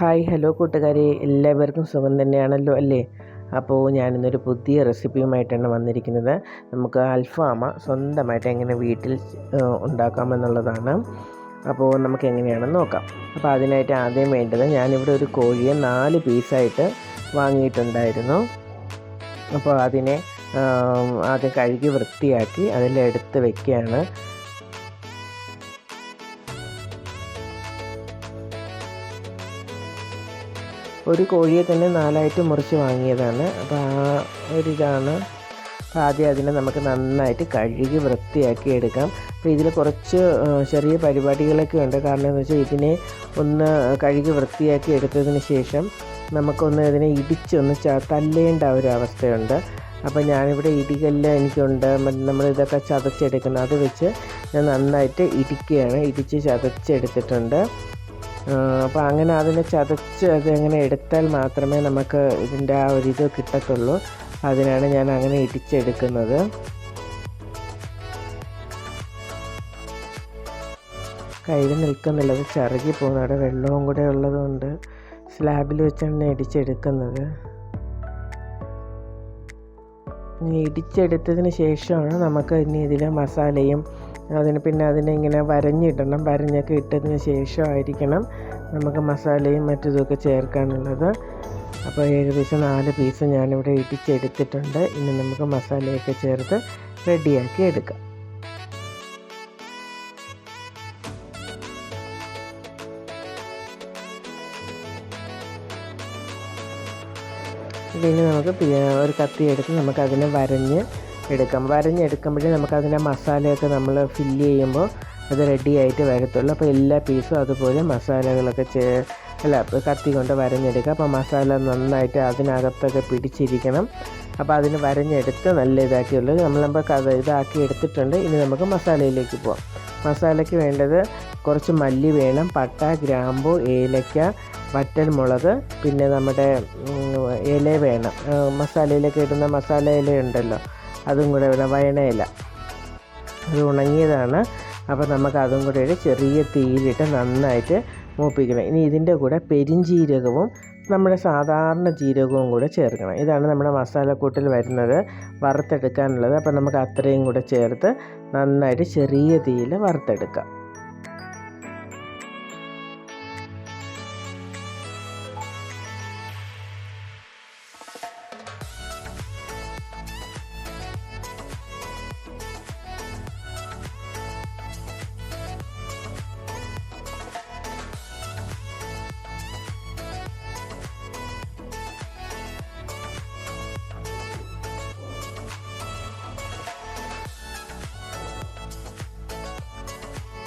Hi hello കൂട്ടുകാരെ. എല്ലാവർക്കും സുഖം തന്നെയാണല്ലോ അല്ലേ? അപ്പോൾ ഞാനിന്നൊരു പുതിയ റെസിപ്പിയുമായിട്ടാണ് വന്നിരിക്കുന്നത്. നമുക്ക് അൽഫാമ സ്വന്തമായിട്ട് എങ്ങനെ വീട്ടിൽ ഉണ്ടാക്കാമെന്നുള്ളതാണ്. അപ്പോൾ നമുക്ക് എങ്ങനെയാണെന്ന് നോക്കാം. അപ്പോൾ അതിനായിട്ട് ആദ്യം വേണ്ടത് ഞാനിവിടെ ഒരു കോഴിയെ നാല് പീസായിട്ട് വാങ്ങിയിട്ടുണ്ടായിരുന്നു. അപ്പോൾ അതിനെ ആദ്യം കഴുകി വൃത്തിയാക്കി അതിലെടുത്ത് വെക്കുകയാണ്. ഒരു കോഴിയെ തന്നെ നാലായിട്ട് മുറിച്ച് വാങ്ങിയതാണ്. അപ്പോൾ ആ ഒരിതാണ്. അപ്പോൾ ആദ്യം അതിനെ നമുക്ക് നന്നായിട്ട് കഴുകി വൃത്തിയാക്കി എടുക്കാം. അപ്പോൾ ഇതിൽ കുറച്ച് ചെറിയ പരിപാടികളൊക്കെ ഉണ്ട്. കാരണം എന്ന് വെച്ചാൽ ഇതിനെ ഒന്ന് കഴുകി വൃത്തിയാക്കി എടുത്തതിന് ശേഷം നമുക്കൊന്ന് ഇതിനെ ഇടിച്ചൊന്ന് തല്ലേണ്ട ഒരു അപ്പോൾ ഞാനിവിടെ ഇടികല്ല് എനിക്കുണ്ട്. നമ്മൾ ഇതൊക്കെ ചതച്ചെടുക്കുന്നത്. അത് വെച്ച് ഞാൻ നന്നായിട്ട് ഇടിക്കുകയാണ്. ഇടിച്ച് ചതച്ചെടുത്തിട്ടുണ്ട്. അപ്പോൾ അങ്ങനെ അതിനെ ചതച്ച് അത് എടുത്താൽ മാത്രമേ നമുക്ക് ഇതിന്റെ ആ ഒരു ഇത് കിട്ടത്തുള്ളൂ. അതിനാണ് ഞാൻ അങ്ങനെ ഇടിച്ചെടുക്കുന്നത്. കയ്യിൽ നിൽക്കുന്നില്ല. അത് ചിറകി പോകുന്നു. അവിടെ വെള്ളവും കൂടെ ഉള്ളതുകൊണ്ട് സ്ലാബിൽ വെച്ചാണ് ഇടിച്ചെടുക്കുന്നത്. ഇടിച്ചെടുത്തതിന് ശേഷമാണ് നമുക്ക് ഇനി ഇതിൽ മസാലയും അതിന് പിന്നെ അതിനെ ഇങ്ങനെ വരഞ്ഞിടണം. വരഞ്ഞൊക്കെ ഇട്ടതിന് ശേഷമായിരിക്കണം നമുക്ക് മസാലയും മറ്റും ഇതൊക്കെ ചേർക്കാനുള്ളത്. അപ്പോൾ ഏകദേശം നാല് പീസ് ഞാനിവിടെ ഇടിച്ചെടുത്തിട്ടുണ്ട് ഇനി നമുക്ക് മസാലയൊക്കെ ചേർത്ത് റെഡിയാക്കി എടുക്കാം. ഇതിന് നമുക്ക് ഒരു കത്തി എടുത്ത് നമുക്കതിനെ വരഞ്ഞ് എടുക്കാം. വരഞ്ഞെടുക്കുമ്പോഴേ നമുക്കതിന്റെ മസാലയൊക്കെ നമ്മൾ ഫില്ല് ചെയ്യുമ്പോൾ അത് റെഡി ആയിട്ട് വരത്തുള്ളൂ. അപ്പോൾ എല്ലാ പീസും അതുപോലെ മസാലകളൊക്കെ ചേ അല്ല കത്തി കൊണ്ട് വരഞ്ഞെടുക്കുക. അപ്പോൾ മസാല നന്നായിട്ട് അതിനകത്തൊക്കെ പിടിച്ചിരിക്കണം. അപ്പോൾ അതിന് വരഞ്ഞെടുത്ത് നല്ല ഇതാക്കിയുള്ളത് നമ്മളിപ്പോൾ കഥ ഇതാക്കി എടുത്തിട്ടുണ്ട്. ഇനി നമുക്ക് മസാലയിലേക്ക് പോവാം. മസാലയ്ക്ക് വേണ്ടത് കുറച്ച് മല്ലി വേണം പട്ട ഗ്രാമ്പു ഏലക്ക വറ്റൽ മുളക് പിന്നെ നമ്മുടെ ഇല വേണം. മസാലയിലൊക്കെ ഇടുന്ന മസാല ഇല ഉണ്ടല്ലോ. അതും കൂടെ ഇവിടെ വയണയില. അത് ഉണങ്ങിയതാണ്. അപ്പോൾ നമുക്ക് അതും കൂടെ ഒരു ചെറിയ തീയിലിട്ട് നന്നായിട്ട് മൂപ്പിക്കണം. ഇനി ഇതിന്റെ കൂടെ പെരിഞ്ജീരകവും നമ്മുടെ സാധാരണ ജീരകവും കൂടെ ചേർക്കണം. ഇതാണ് നമ്മുടെ മസാലക്കൂട്ടിൽ വരുന്നത് വറുത്തെടുക്കാനുള്ളത്. അപ്പോൾ നമുക്ക് അത്രയും കൂടെ ചേർത്ത് നന്നായിട്ട് ചെറിയ തീയിൽ വറുത്തെടുക്കാം.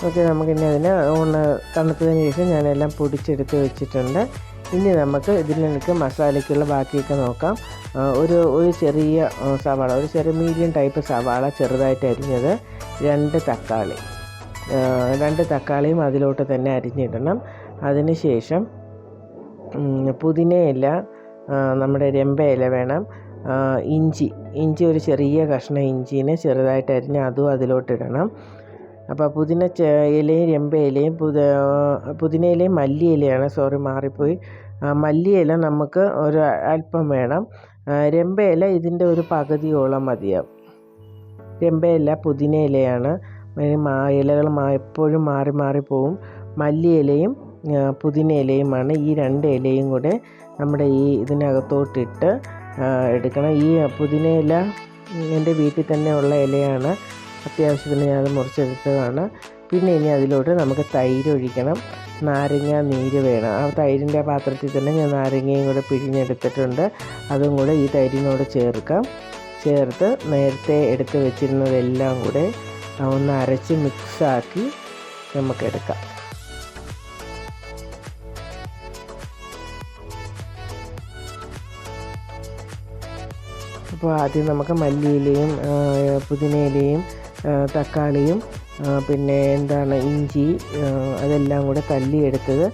ഓക്കെ നമുക്കിനി അതിനെ ഒന്ന് തണുത്തതിന് ശേഷം ഞാനെല്ലാം പൊടിച്ചെടുത്ത് വെച്ചിട്ടുണ്ട്. ഇനി നമുക്ക് ഇതിൽ മസാലയ്ക്കുള്ള ബാക്കിയൊക്കെ നോക്കാം. ഒരു ഒരു ചെറിയ സവാള ഒരു ചെറിയ മീഡിയം ടൈപ്പ് സവാള ചെറുതായിട്ട് അരിഞ്ഞത് രണ്ട് തക്കാളി. രണ്ട് തക്കാളിയും അതിലോട്ട് തന്നെ അരിഞ്ഞിടണം. അതിന് ശേഷം ഉം, പുതിനയില നമ്മുടെ രമ്പയില വേണം. ഇഞ്ചി ഇഞ്ചി ഒരു ചെറിയ കഷ്ണം ഇഞ്ചീനെ ചെറുതായിട്ട് അരിഞ്ഞ് അതും അതിലോട്ടിടണം. അപ്പോൾ പുതിന ഇലയും രമ്പ ഇലയും പുത പുതിന ഇലയും മല്ലി ഇലയാണ്. സോറി മാറിപ്പോയി. മല്ലി ഇല നമുക്ക് ഒരു അല്പം വേണം. ആ, രമ്പ ഇല ഇതിന്റെ ഒരു പകുതിയോളം മതിയാവും. ഇല പുതിന ഇലയാണ്. ഇലകൾ എപ്പോഴും മാറി മാറി പോവും. മല്ലി ഇലയും ആ, പുതിന ഇലയുമാണ്. ഈ രണ്ട് ഇലയും കൂടെ നമ്മുടെ ഈ ഇതിനകത്തോട്ടിട്ട് എടുക്കണം. ഈ പുതിന ഇല എന്റെ വീട്ടിൽ തന്നെ ഉള്ള ഇലയാണ്. അത്യാവശ്യത്തിന് ഞാൻ അത് മുറിച്ചെടുത്തതാണ്. പിന്നെ ഇനി അതിലോട്ട് നമുക്ക് തൈര് ഒഴിക്കണം. നാരങ്ങ നീര് വേണം. ആ തൈരിന്റെ പാത്രത്തിൽ തന്നെ ഞാൻ നാരങ്ങയും കൂടെ പിഴിഞ്ഞെടുത്തിട്ടുണ്ട്. അതും കൂടെ ഈ തൈരിനോട് ചേർക്കാം. ചേർത്ത് നേരത്തെ എടുത്ത് വെച്ചിരുന്നതെല്ലാം കൂടെ ഒന്ന് അരച്ച് മിക്സാക്കി നമുക്കെടുക്കാം. അപ്പോൾ ആദ്യം നമുക്ക് മല്ലിയിലയും പുതിനയിലയും തക്കാളിയും പിന്നെ എന്താണ് ഇഞ്ചി അതെല്ലാം കൂടെ തല്ലിയെടുത്തത്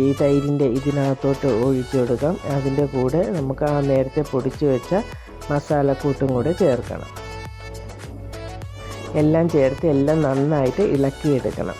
ഈ തൈരിന്റെ ഇതിനകത്തോട്ട് ഒഴിച്ചു കൊടുക്കാം. അതിന്റെ കൂടെ നമുക്ക് ആ നേരത്തെ പൊടിച്ചു വെച്ച മസാലക്കൂട്ടും കൂടെ ചേർക്കണം. എല്ലാം ചേർത്ത് എല്ലാം നന്നായിട്ട് ഇളക്കിയെടുക്കണം.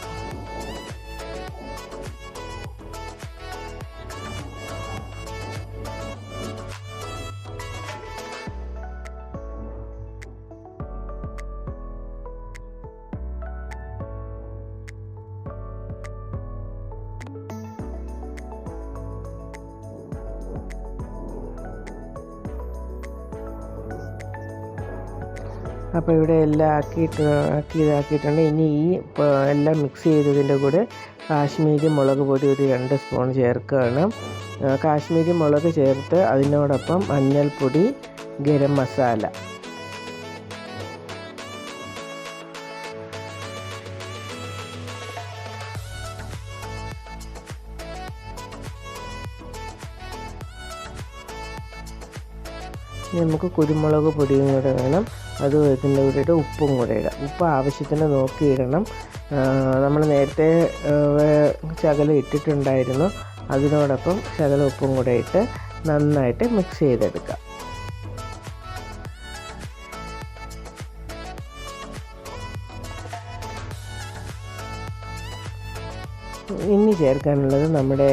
അപ്പോൾ ഇവിടെ എല്ലാം ആക്കിയിട്ട് ആക്കി ഇതാക്കിയിട്ടുണ്ട്. ഇനി ഈ എല്ലാം മിക്സ് ചെയ്തതിന്റെ കൂടെ കാശ്മീരി മുളക് പൊടി ഒരു രണ്ട് സ്പൂൺ ചേർക്കുകയാണ്. കാശ്മീരി മുളക് ചേർത്ത് അതിനോടൊപ്പം മഞ്ഞൾപ്പൊടി ഗരം മസാല. നമുക്ക് കുരുമുളക് പൊടിയും കൂടെ വേണം. അത് തന്നെ കൂടെ ഉപ്പും കൂടെ ഇടാം. ഉപ്പ് ആവശ്യത്തിന് നോക്കിയിടണം നമ്മൾ നേരത്തെ ശകലം ഇട്ടിട്ടുണ്ടായിരുന്നു. അതിനോടൊപ്പം ശകലം ഉപ്പും കൂടെ ഇട്ട് നന്നായിട്ട് മിക്സ് ചെയ്തെടുക്കാം. ഇനി ചേർക്കാനുള്ളത് നമ്മുടെ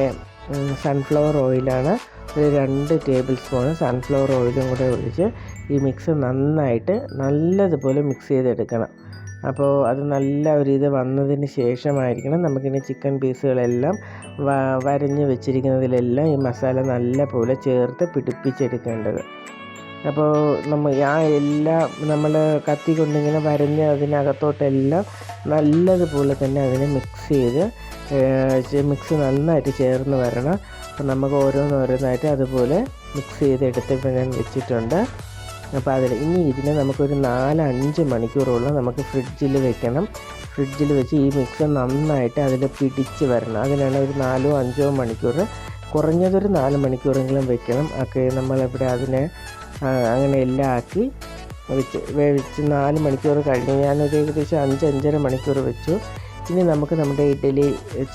സൺഫ്ലവർ ഓയിലാണ് ഒരു രണ്ട് ടേബിൾ സ്പൂൺ സൺഫ്ലവർ ഓയിലും കൂടെ ഒഴിച്ച് ഈ മിക്സ് നന്നായിട്ട് നല്ലതുപോലെ മിക്സ് ചെയ്തെടുക്കണം. അപ്പോൾ അത് നല്ല ഒരു ഇത് വന്നതിന് ശേഷമായിരിക്കണം നമുക്കിനി ചിക്കൻ പീസുകളെല്ലാം വരഞ്ഞ് വെച്ചിരിക്കുന്നതിലെല്ലാം ഈ മസാല നല്ല പോലെ ചേർത്ത് പിടിപ്പിച്ചെടുക്കേണ്ടത്. അപ്പോൾ നമ്മൾ ആ എല്ലാം നമ്മൾ കത്തി കൊണ്ടിങ്ങനെ വരഞ്ഞ് അതിനകത്തോട്ടെല്ലാം നല്ലതുപോലെ തന്നെ അതിനെ മിക്സ് ചെയ്ത് മിക്സ് നന്നായിട്ട് ചേർന്ന് വരണം. അപ്പോൾ നമുക്ക് ഓരോന്നോരോന്നായിട്ട് അതുപോലെ മിക്സ് ചെയ്തെടുത്ത് ഇപ്പോൾ ഞാൻ വെച്ചിട്ടുണ്ട്. അപ്പോൾ അതിൽ ഇനി ഇതിനെ നമുക്കൊരു നാല് അഞ്ച് മണിക്കൂറോളം നമുക്ക് ഫ്രിഡ്ജിൽ വെക്കണം. ഫ്രിഡ്ജിൽ വെച്ച് ഈ മിക്സ് നന്നായിട്ട് അതിൽ പിടിച്ച് വരണം. അതിനാണ് ഒരു നാലോ അഞ്ചോ മണിക്കൂർ കുറഞ്ഞതൊരു നാല് മണിക്കൂറെങ്കിലും വെക്കണം. ഒക്കെ നമ്മളിവിടെ അതിനെ അങ്ങനെ എല്ലാം ആക്കി വെച്ച് വേവിച്ച് നാല് മണിക്കൂർ കഴിഞ്ഞ് ഞാനൊരു ഏകദേശം അഞ്ച് അഞ്ചര മണിക്കൂർ വെച്ചു. ഇനി നമുക്ക് നമ്മുടെ ഇഡ്ഡലി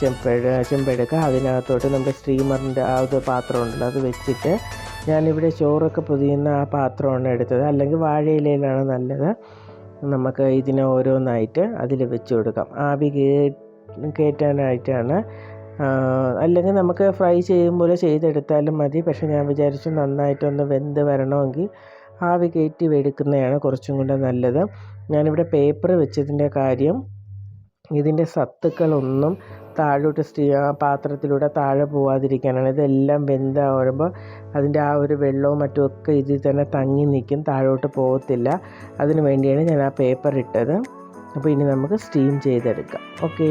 ചെമ്പെട ചെമ്പെടുക്കുക അതിനകത്തോട്ട് നമ്മുടെ സ്റ്റീമറിന്റെ ആ ഒരു പാത്രം ഉണ്ടല്ലോ അത് വെച്ചിട്ട് ഞാനിവിടെ ചോറൊക്കെ പൊതിയുന്ന ആ പാത്രമാണ് എടുത്തത്. അല്ലെങ്കിൽ വാഴയിലയിലാണ് നല്ലത്. നമുക്ക് ഇതിനെ ഓരോന്നായിട്ട് അതിൽ വെച്ച് കൊടുക്കാം. ആവി കയറ്റാനായിട്ടാണ്. അല്ലെങ്കിൽ നമുക്ക് ഫ്രൈ ചെയ്യുമ്പോൾ ചെയ്തെടുത്താലും മതി. പക്ഷേ ഞാൻ വിചാരിച്ചു നന്നായിട്ടൊന്ന് വെന്ത് വരണമെങ്കിൽ ആവി കയറ്റി എടുക്കുന്നതാണ് കുറച്ചും കൂടെ നല്ലത്. ഞാനിവിടെ പേപ്പർ വെച്ചതിന്റെ കാര്യം ഇതിന്റെ സത്തുക്കളൊന്നും താഴോട്ട് സ്റ്റീ ആ പാത്രത്തിലൂടെ താഴെ പോവാതിരിക്കാനാണ്. ഇതെല്ലാം വെന്താവുമ്പോൾ അതിന്റെ ആ ഒരു വെള്ളവും മറ്റും ഒക്കെ ഇതിൽ തന്നെ തങ്ങി നിൽക്കും താഴോട്ട് പോകത്തില്ല അതിന് വേണ്ടിയാണ് ഞാൻ ആ പേപ്പർ ഇട്ടത്. അപ്പോൾ ഇനി നമുക്ക് സ്റ്റീം ചെയ്തെടുക്കാം. ഓക്കേ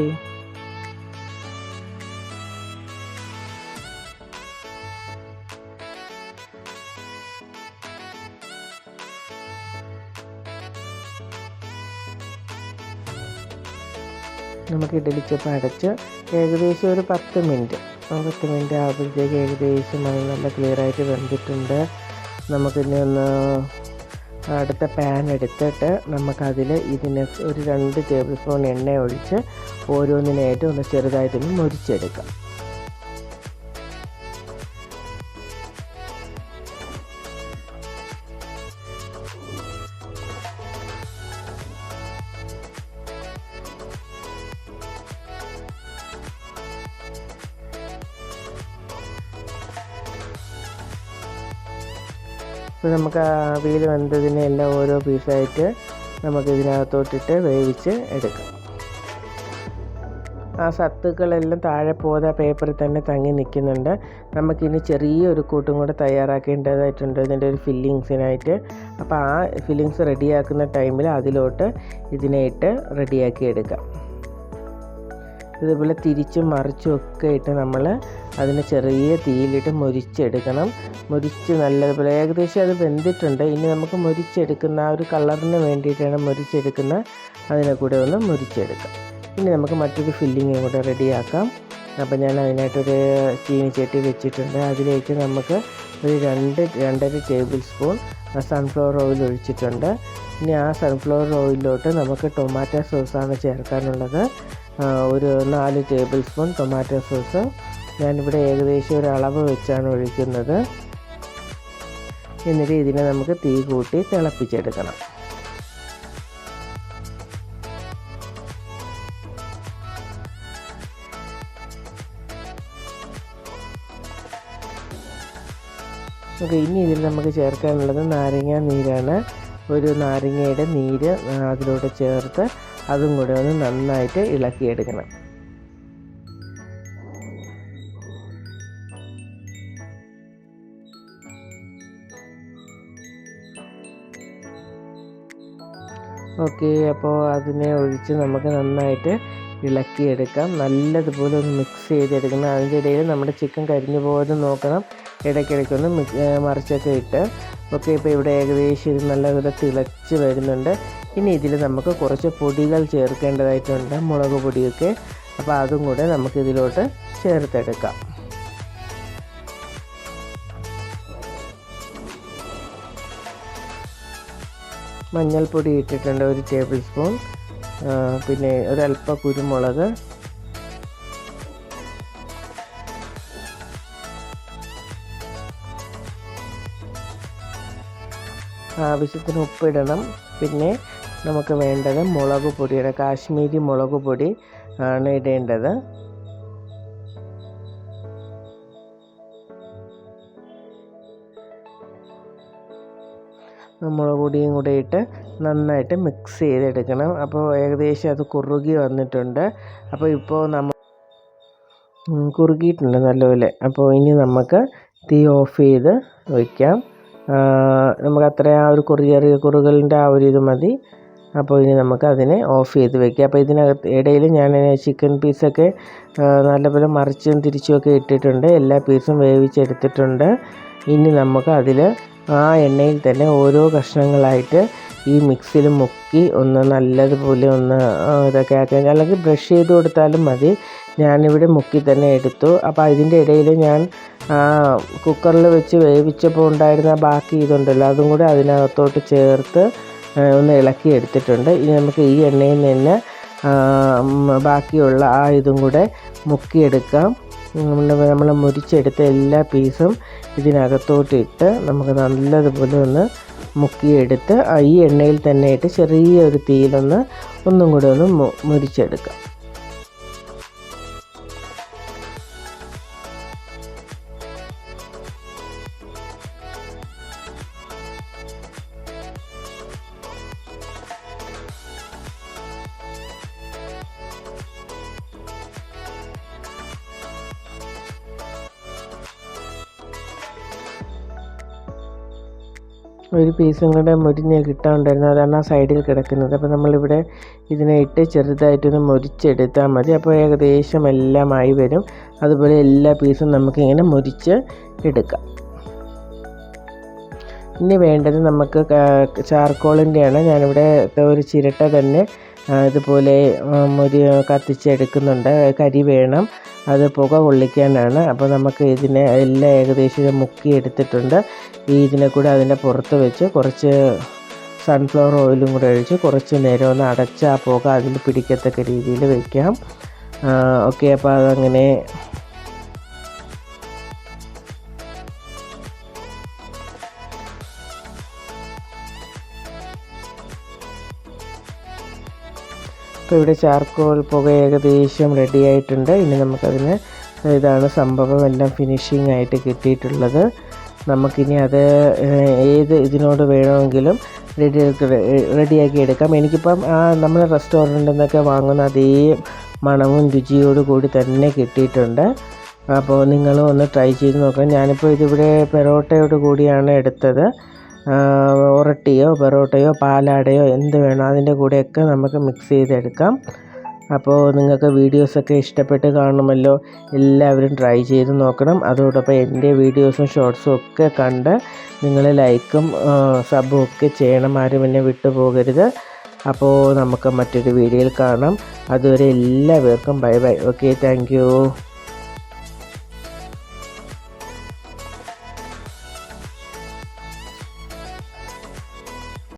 നമുക്ക് ഇഡലിച്ചപ്പ് അടച്ച് ഏകദേശം ഒരു പത്ത് മിനിറ്റ്. പത്ത് മിനിറ്റ് ആകുമ്പോഴത്തേക്ക് ഏകദേശം അത് നല്ല ക്ലിയറായിട്ട് വെന്തിട്ടുണ്ട്. നമുക്കിനി ഒന്ന് അടുത്ത പാൻ എടുത്തിട്ട് നമുക്കതിൽ ഇതിന് ഒരു രണ്ട് ടേബിൾ സ്പൂൺ എണ്ണ ഒഴിച്ച് ഓരോന്നിനായിട്ട് ഒന്ന് ചെറുതായിട്ടൊന്ന് മുരിച്ചെടുക്കാം. അപ്പോൾ നമുക്ക് ആവിയിൽ വെന്തതിനെ എല്ലാം ഓരോ പീസായിട്ട് നമുക്ക് ഇതിനകത്തോട്ടിട്ട് വേവിച്ച് എടുക്കാം. ആ സത്തുക്കളെല്ലാം താഴെ പോകാതെ പേപ്പറിൽ തന്നെ തങ്ങി നിൽക്കുന്നുണ്ട്. നമുക്കിനി ചെറിയൊരു കൂട്ടും കൂടെ തയ്യാറാക്കേണ്ടതായിട്ടുണ്ട് ഇതിന്റെ ഒരു ഫില്ലിങ്സിനായിട്ട് അപ്പോൾ ആ ഫില്ലിങ്സ് റെഡിയാക്കുന്ന ടൈമിൽ അതിലോട്ട് ഇതിനെ ഇട്ട് റെഡിയാക്കി എടുക്കാം. ഇതുപോലെ തിരിച്ചും മറിച്ചും ഒക്കെ ഇട്ട് നമ്മൾ അതിനെ ചെറിയ തീയിലിട്ട് മുരിച്ചെടുക്കണം. മുരിച്ച് നല്ലതുപോലെ ഏകദേശം അത് വെന്തിട്ടുണ്ട്. ഇനി നമുക്ക് മുരിച്ചെടുക്കുന്ന ആ ഒരു കളറിന് വേണ്ടിയിട്ടാണ് മുരിച്ചെടുക്കുന്ന. അതിനെ കൂടെ ഒന്ന് മുരിച്ചെടുക്കാം. ഇനി നമുക്ക് മറ്റൊരു ഫില്ലിങ്ങും കൂടെ റെഡിയാക്കാം. അപ്പോൾ ഞാൻ അതിനായിട്ടൊരു ചീനിച്ചട്ടി വെച്ചിട്ടുണ്ട്. അതിലേക്ക് നമുക്ക് ഒരു രണ്ട് രണ്ടര ടേബിൾ സ്പൂൺ സൺഫ്ലവർ ഓയിൽ ഒഴിച്ചിട്ടുണ്ട്. ഇനി ആ സൺഫ്ലവർ ഓയിലിലോട്ട് നമുക്ക് ടൊമാറ്റോ സോസാണ് ചേർക്കാനുള്ളത്. ഒരു നാല് ടേബിൾ സ്പൂൺ ടൊമാറ്റോ സോസ് ഞാനിവിടെ ഏകദേശം ഒരു അളവ് വെച്ചാണ് ഒഴിക്കുന്നത്. എന്നിട്ട് ഇതിനെ നമുക്ക് തീ കൂട്ടി തിളപ്പിച്ചെടുക്കണം. നമുക്ക് ഇനി ഇതിൽ നമുക്ക് ചേർക്കാനുള്ളത് നാരങ്ങ നീരാണ്. ഒരു നാരങ്ങയുടെ നീര് അതിലൂടെ ചേർത്ത് അതും കൂടെ ഒന്ന് നന്നായിട്ട് ഇളക്കിയെടുക്കണം. ഓക്കെ അപ്പോൾ അതിനെ ഒഴിച്ച് നമുക്ക് നന്നായിട്ട് ഇളക്കിയെടുക്കാം. നല്ലതുപോലെ ഒന്ന് മിക്സ് ചെയ്തെടുക്കണം. അതിന്റെ ഇടയിൽ നമ്മുടെ ചിക്കൻ കരിഞ്ഞു പോകാതെ നോക്കണം. ഇടയ്ക്കിടയ്ക്കൊന്ന് മറിച്ചൊക്കെ ഇട്ട്. ഓക്കെ ഇപ്പോൾ ഇവിടെ ഏകദേശം ഇത് നല്ലപോലെ തിളച്ച് വരുന്നുണ്ട്. ഇനി ഇതിൽ നമുക്ക് കുറച്ച് പൊടികൾ ചേർക്കേണ്ടതായിട്ടുണ്ട് മുളക് പൊടിയൊക്കെ. അപ്പോൾ അതും കൂടെ നമുക്കിതിലോട്ട് ചേർത്തെടുക്കാം. മഞ്ഞൾപ്പൊടി ഇട്ടിട്ടുണ്ട് ഒരു ടേബിൾ സ്പൂൺ പിന്നെ ഒരല്പ കുരുമുളക്. ആവശ്യത്തിന് ഉപ്പിടണം. പിന്നെ നമുക്ക് വേണ്ടത് മുളക് പൊടിയുടെ കാശ്മീരി മുളക് പൊടി ആണ് ഇടേണ്ടത്. മുളക് പൊടിയും കൂടെ ഇട്ട് നന്നായിട്ട് മിക്സ് ചെയ്തെടുക്കണം. അപ്പോൾ ഏകദേശം അത് കുറുകി വന്നിട്ടുണ്ട്. അപ്പോൾ ഇപ്പോൾ നമ്മൾ കുറുകിയിട്ടുണ്ട് നല്ലപോലെ. അപ്പോൾ ഇനി നമുക്ക് തീ ഓഫ് ചെയ്ത് വയ്ക്കാം നമുക്ക് അത്ര ആ ഒരു കുറുകിയറിയ കുറുകലിന്റെ ആ ഒരു ഇത് മതി. അപ്പോൾ ഇനി നമുക്ക് അതിനെ ഓഫ് ചെയ്ത് വെക്കാം. അപ്പോൾ ഇതിനകത്ത് ഇടയിൽ ഞാൻ ചിക്കൻ പീസൊക്കെ നല്ലപോലെ മറിച്ചും തിരിച്ചുമൊക്കെ ഇട്ടിട്ടുണ്ട്. എല്ലാ പീസും വേവിച്ചെടുത്തിട്ടുണ്ട്. ഇനി നമുക്ക് അതിൽ ആ എണ്ണയിൽ തന്നെ ഓരോ കഷ്ണങ്ങളായിട്ട് ഈ മിക്സിയിൽ മുക്കി ഒന്ന് നല്ലതുപോലെ ഒന്ന് ഇതൊക്കെ ആക്കി അല്ലെങ്കിൽ ബ്രഷ് ചെയ്ത് കൊടുത്താലും മതി. ഞാനിവിടെ മുക്കി തന്നെ എടുത്തു. അപ്പോൾ അതിന്റെ ഇടയിൽ ഞാൻ കുക്കറിൽ വെച്ച് വേവിച്ചപ്പോൾ ഉണ്ടായിരുന്ന ബാക്കി ഇതുണ്ടല്ലോ അതും കൂടെ അതിനകത്തോട്ട് ചേർത്ത് ഒന്ന് ഇളക്കി എടുത്തിട്ടുണ്ട്. ഇനി നമുക്ക് ഈ എണ്ണയിൽ നിന്ന് ബാക്കിയുള്ള ആ ഇതും കൂടെ മുക്കിയെടുക്കാം. നമ്മൾ മുരിച്ചെടുത്ത എല്ലാ പീസും ഇതിനകത്തോട്ടിട്ട് നമുക്ക് നല്ലതുപോലെ ഒന്ന് മുക്കിയെടുത്ത് ഈ എണ്ണയിൽ തന്നെ ഇട്ട് ചെറിയൊരു തീയിലൊന്ന് ഒന്നും കൂടെ ഒന്ന് മുരിച്ചെടുക്കാം. ഒരു പീസും കൂടെ മുരിഞ്ഞ് കിട്ടാണ്ടായിരുന്നു അതാണ് ആ സൈഡിൽ കിടക്കുന്നത്. അപ്പോൾ നമ്മളിവിടെ ഇതിനെ ഇട്ട് ചെറുതായിട്ടൊന്ന് മുരിച്ചെടുത്താൽ മതി. അപ്പോൾ ഏകദേശം എല്ലാം ആയി വരും. അതുപോലെ എല്ലാ പീസും നമുക്കിങ്ങനെ മുരിച്ച് എടുക്കാം. ഇനി വേണ്ടത് നമുക്ക് ചാർക്കോളിന്റെയാണ് ഞാനിവിടെ ഒരു ചിരട്ട തന്നെ ഇതുപോലെ മുരി കത്തിച്ചെടുക്കുന്നുണ്ട് കരി വേണം. അത് പുക കൊള്ളിക്കാനാണ് അപ്പോൾ നമുക്ക് ഇതിനെ എല്ലാം ഏകദേശം മുക്കി എടുത്തിട്ടുണ്ട് ഈ ഇതിനെ കൂടെ അതിന്റെ പുറത്ത് വെച്ച് കുറച്ച് സൺഫ്ലവർ ഓയിലും കൂടെ ഒഴിച്ച് കുറച്ച് നേരം ഒന്ന് അടച്ച് ആ പുക അതിൽ പിടിക്കത്തക്ക രീതിയിൽ വയ്ക്കാം ഓക്കെ അപ്പോൾ അതങ്ങനെ അപ്പോൾ ഇവിടെ ചാർക്കോൾ പുക ഏകദേശം റെഡി ആയിട്ടുണ്ട്. ഇനി നമുക്കതിന് ഇതാണ് സംഭവം എല്ലാം ഫിനിഷിംഗ് ആയിട്ട് കിട്ടിയിട്ടുള്ളത്. നമുക്കിനി അത് ഏത് ഇതിനോട് വേണമെങ്കിലും റെഡി റെഡിയാക്കി എടുക്കാം. എനിക്കിപ്പം ആ നമ്മൾ റെസ്റ്റോറന്റിൽ നിന്നൊക്കെ വാങ്ങുന്ന അതേ മണവും രുചിയോട് കൂടി തന്നെ കിട്ടിയിട്ടുണ്ട്. അപ്പോൾ നിങ്ങളും ഒന്ന് ട്രൈ ചെയ്ത് നോക്കാം ഞാനിപ്പോൾ ഇതിവിടെ പെറോട്ടയോട് കൂടിയാണ് എടുത്തത്. ഉറട്ടിയോ പെറോട്ടയോ പാലാടയോ എന്ത് വേണോ അതിന്റെ കൂടെയൊക്കെ നമുക്ക് മിക്സ് ചെയ്തെടുക്കാം. അപ്പോൾ നിങ്ങൾക്ക് വീഡിയോസൊക്കെ ഇഷ്ടപ്പെട്ട് കാണുമല്ലോ. എല്ലാവരും ട്രൈ ചെയ്ത് നോക്കണം. അതോടൊപ്പം എന്റെ വീഡിയോസും ഷോർട്സും ഒക്കെ കണ്ട് നിങ്ങൾ ലൈക്കും സബും ഒക്കെ ചെയ്യണം. ആരും എന്നെ വിട്ടുപോകരുത് അപ്പോൾ നമുക്ക് മറ്റൊരു വീഡിയോയിൽ കാണാം. അതുവരെ എല്ലാവർക്കും ബൈ ബൈ ഓക്കെ താങ്ക്